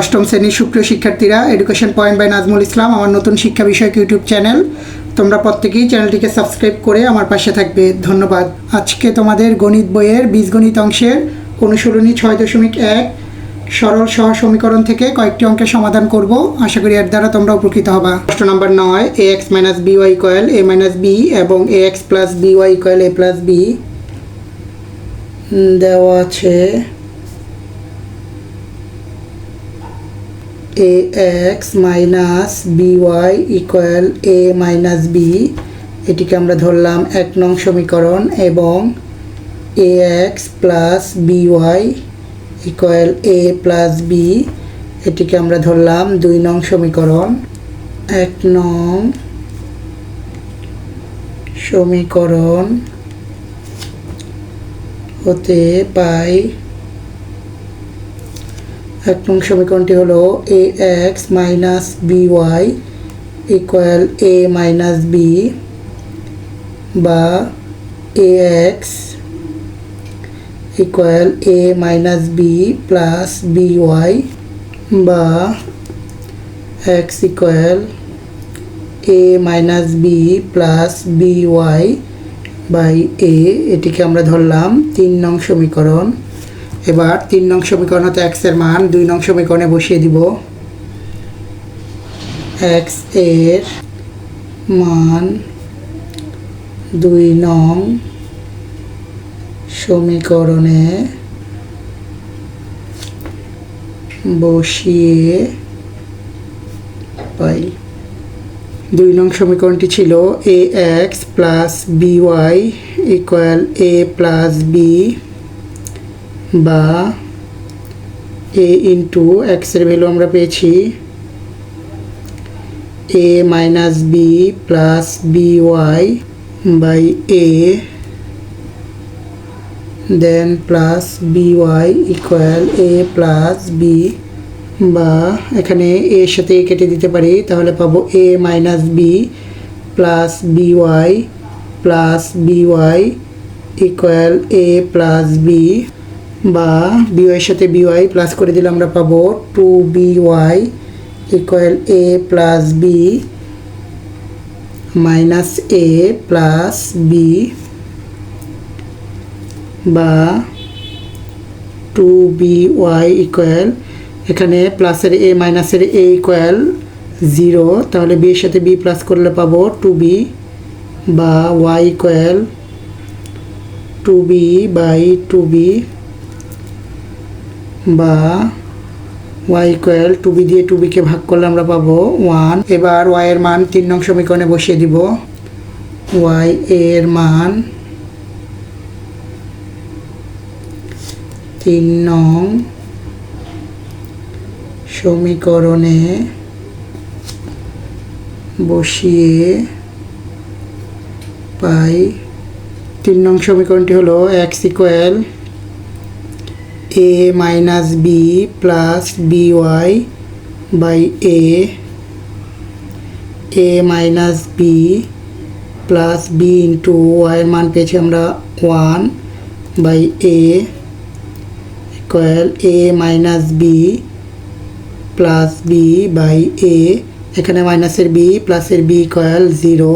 অষ্টম শ্রেণির সুপ্রিয় শিক্ষার্থীরা education point by Nazmul Islam আমার নতুন শিক্ষা বিষয়ক ইউটিউব চ্যানেল। তোমরা প্রত্যেকেই চ্যানেলটিকে সাবস্ক্রাইব করে আমার পাশে থাকবে। ধন্যবাদ। আজকে তোমাদের গণিত বইয়ের বীজগণিত অংশের অনুশীলনী ছয় দশমিক এক সরল সহ সমীকরণ থেকে কয়েকটি অঙ্কের সমাধান করব। আশা করি এর দ্বারা তোমরা উপকৃত হবা। প্রশ্ন নম্বর নয় A X minus B Y equal A minus B এবং A X plus B Y equal A plus B দেওয়া আছে A X minus B Y equal A minus B এটিকে আমরা ধরলাম এক নং সমীকরণ এবং A X plus B Y equal A plus B এটিকে আমরা ধরলাম দুই নং সমীকরণ। এক নং সমীকরণ হতে পাই এক নং সমীকরণটি হলো A X minus B Y equal A minus B বা A X equal A minus B plus B Y বা X equal A minus B plus B Y by A এটিকে আমরা ধরলাম তিন নং সমীকরণ। এবার তিন নং সমীকরণ হতে এক্সের মান, দুই নং সমীকরণে বসিয়ে দিব। এক্সের মান দুই নং সমীকরণে বসিয়ে পাই। দুই নং সমীকরণটি ছিল A X plus B Y equal A plus B বা এ ইন্টু এক্সের ভ্যালু আমরা পেয়েছি A minus B plus B Y by A then plus B Y equal A plus B বা এখানে এর সাথে কেটে দিতে পারি, তাহলে পাবো A minus B plus B Y plus B Y equal A plus B বা বিওয়াইয়ের সাথে বিওয়াই প্লাস করে দিলে আমরা পাবো two B Y equal A plus B minus A plus B বা টু বি ওয়াই ইকুয়াল এখানে প্লাসের এ মাইনাসের এ ইকুয়াল জিরো তাহলে বি এর সাথে বি প্লাস করলে পাবো টু বি বা Y equal two B by two B বা ওয়াই ইকুয়াল টু বি দিয়ে টু বিকে ভাগ করলে আমরা পাবো ওয়ান এবার ওয়াই এর মান তিন নং সমীকরণে বসিয়ে দিব। ওয়াই এর মান তিন নং সমীকরণে বসিয়ে পাই। তিন নং সমীকরণটি হলো X equal A minus B plus B Y by A A minus B plus B into ওয়াইয়ের মান পেয়েছি আমরা one by A equal A minus B plus B by A এখানে মাইনাসের বি প্লাসের B equal zero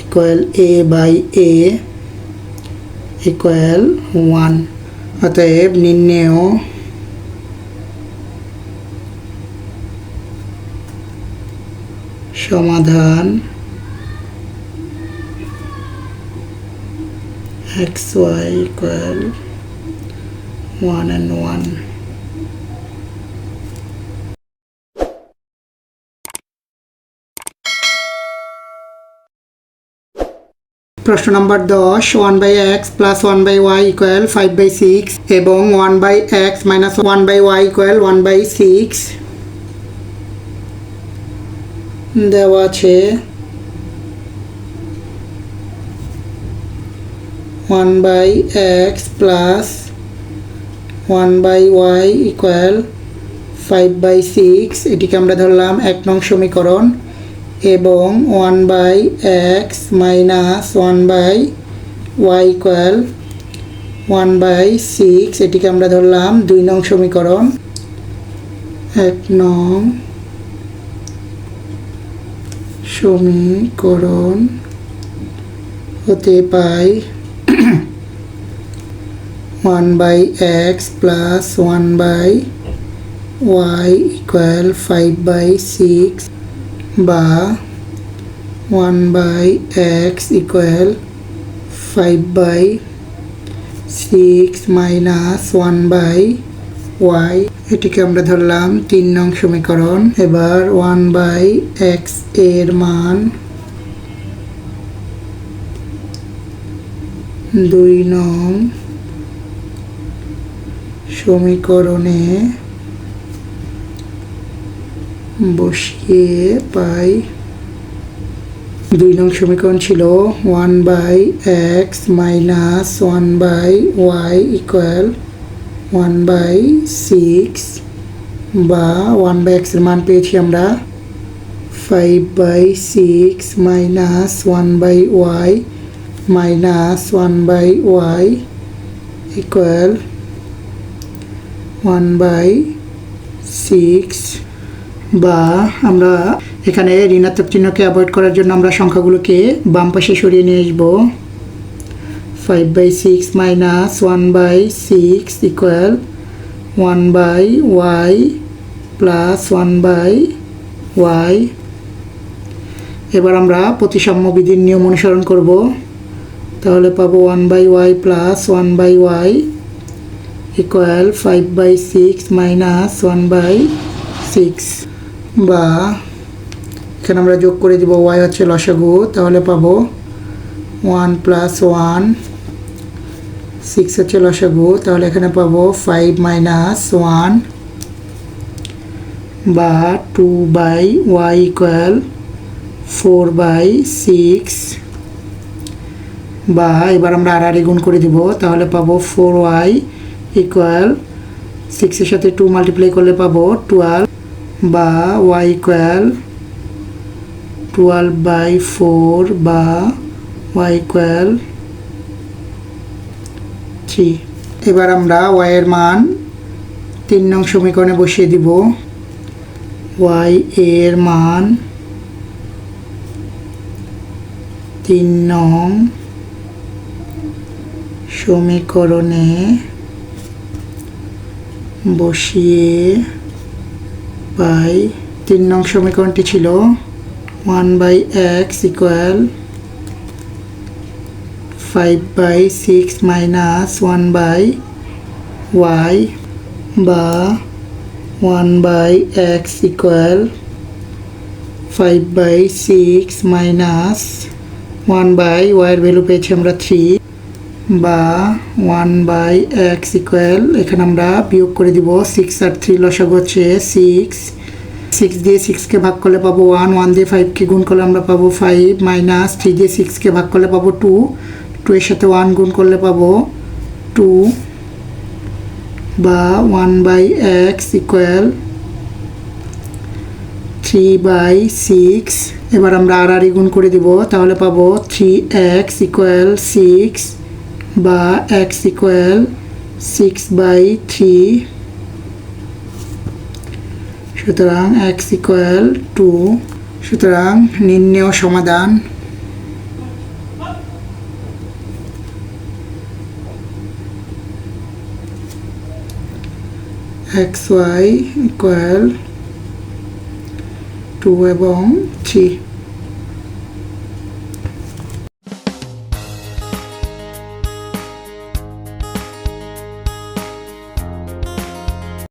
equal A by A equal one অতএব নির্ণেয় সমাধান। X Y equal one and one. প্রশ্ন নম্বর দশ one by X plus one by Y equal five by six এবং one by X minus one by Y equal one by six দেওয়া আছে। One by X plus one by Y equal five by six এটিকে আমরা ধরলাম এক নং সমীকরণ। এবং one by X minus one by Y equal one by six এটিকে আমরা ধরলাম দুই নং সমীকরণ। এক নং সমীকরণ হতে পাই one by X plus one by Y equal five by six বা one by X equal five by six minus one by Y এটিকে আমরা ধরলাম তিন নং সমীকরণ। এবার ওয়ান বাই এক্সের মান দুই নং সমীকরণে বসিয়ে পাই। দুই নং সমীকরণ ছিল one by X minus one by Y equal one by six বা ওয়ান বাই এক্সের মান পেয়েছি আমরা five by six minus one by Y minus one by Y equal one by six বা আমরা এখানে ঋণাত্মক চিহ্নকে অ্যাভয়েড করার জন্য আমরা সংখ্যাগুলোকে বাম পাশে সরিয়ে নিয়ে আসব। Five by six minus one by six equal one by Y plus one by Y এবার আমরা প্রতিসাম্য বিধির নিয়ম অনুসরণ করব। তাহলে পাবো one by Y plus one by Y equal five by six minus one by six বা এখানে আমরা যোগ করে দিব ওয়াই হচ্ছে লসাগু, তাহলে পাবো ওয়ান প্লাস ওয়ান সিক্স হচ্ছে লসাগু, তাহলে এখানে পাবো ফাইভ মাইনাস ওয়ান বা two by Y equal four by six বা এবার আমরা আর গুণ করে দিব, তাহলে পাবো ফোর ওয়াই ইকুয়াল সিক্সের সাথে টু মাল্টিপ্লাই করলে পাবো টুয়েলভ বা Y equal twelve by four বা ওয়াই ইকুয়াল থ্রি এবার আমরা ওয়াইয়ের মান তিন নং সমীকরণে বসিয়ে দিব। ওয়াই এর মান তিন নং সমীকরণে বসিয়ে পাই তিন নং সমীকরণটি ছিল one by X equal five by six minus one by Y বা one by x equal five by six minus one by ওয়াইয়ের ভ্যালু পেয়েছি আমরা থ্রি। বা ওয়ান বাই এক্স ইকুয়াল এখানে আমরা বিয়োগ করে দিব সিক্স আর থ্রি লসাগ হচ্ছে সিক্স সিক্স দিয়ে সিক্সকে ভাগ করলে পাবো ওয়ান ওয়ান দিয়ে ফাইভকে গুণ করলে আমরা পাবো ফাইভ মাইনাস থ্রি দিয়ে সিক্সকে ভাগ করলে পাবো টু টু এর সাথে ওয়ান গুণ করলে পাবো টু বা one by X equal three by six এবার আমরা আর গুণ করে দিব, তাহলে পাবো থ্রি এক্স ইকুয়াল সিক্স বা X equal six by three সুতরাং এক্স ইকুয়াল টু সুতরাং নির্ণেয় সমাধান। এক্স ওয়াই ইকুয়াল টু এবং থ্রি